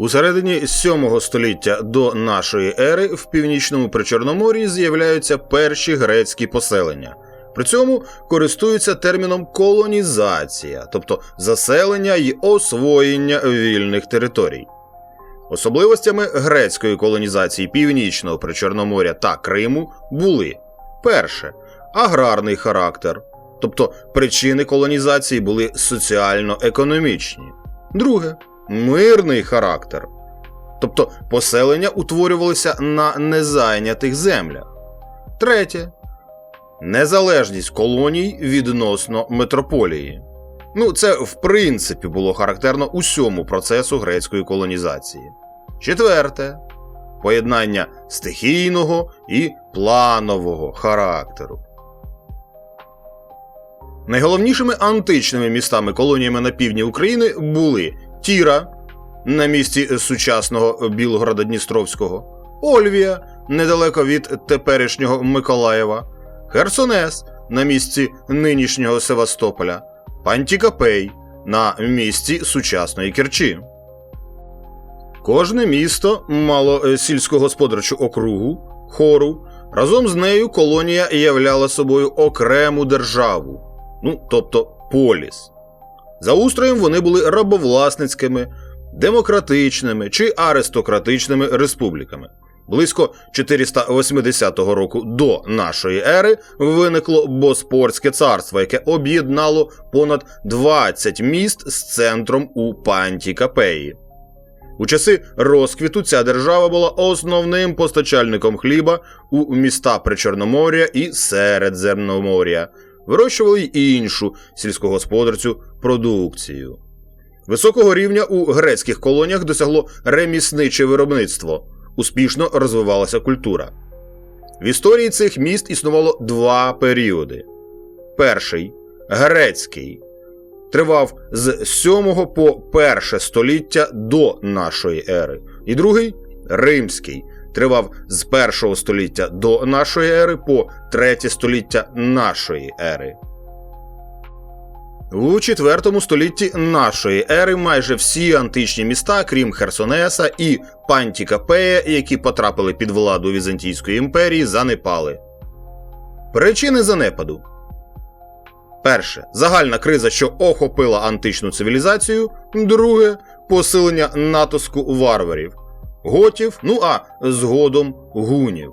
У середині 7 століття до нашої ери в північному Причорномор'ї з'являються перші грецькі поселення. При цьому користуються терміном колонізація, тобто заселення й освоєння вільних територій. Особливостями грецької колонізації північного Причорноморя та Криму були перше аграрний характер, тобто причини колонізації були соціально-економічні. Друге мирний характер, тобто поселення утворювалися на незайнятих землях. Третє незалежність колоній відносно метрополії. Ну, це в принципі було характерно усьому процесу грецької колонізації. Четверте поєднання стихійного і планового характеру. Найголовнішими античними містами колоніями на півдні України були Тіра на місці сучасного Білгорода Дністровського, Ольвія недалеко від теперішнього Миколаєва, Херсонес на місці нинішнього Севастополя, Пантікапей на місці сучасної Керчі. Кожне місто мало е, сільськогосподарчу округу, хору. Разом з нею колонія являла собою окрему державу, ну тобто поліс. За устроєм вони були рабовласницькими, демократичними чи аристократичними республіками. Близько 480 року до нашої ери виникло Боспорське царство, яке об'єднало понад 20 міст з центром у Пантікапеї. У часи розквіту ця держава була основним постачальником хліба у міста Причорномор'я і Середземномор'я, вирощували й іншу сільськогосподарцю продукцію. Високого рівня у грецьких колоніях досягло ремісниче виробництво, успішно розвивалася культура. В історії цих міст існувало два періоди. Перший грецький тривав з 7 по 1 століття до нашої ери, і другий римський тривав з 1 століття до нашої ери по 3 століття нашої ери. У IV столітті нашої ери майже всі античні міста, крім Херсонеса і Пантікапея, які потрапили під владу Візантійської імперії, занепали. Причини занепаду. Перше загальна криза, що охопила античну цивілізацію. Друге посилення натиску варварів, готів, ну а згодом гунів.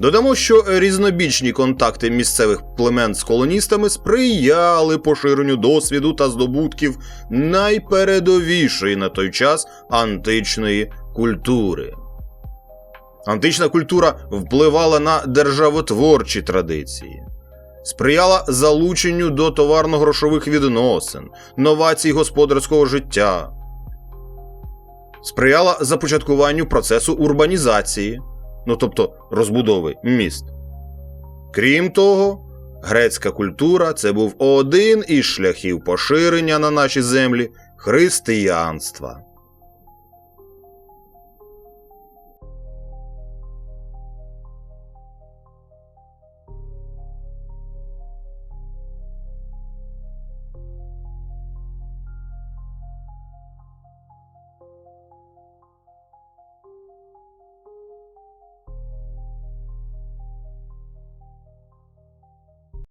Додамо, що різнобічні контакти місцевих племен з колоністами сприяли поширенню досвіду та здобутків найпередовішої на той час античної культури. Антична культура впливала на державотворчі традиції, сприяла залученню до товарно-грошових відносин, новацій господарського життя, сприяла започаткуванню процесу урбанізації ну тобто розбудови міст. Крім того, грецька культура це був один із шляхів поширення на наші землі християнства.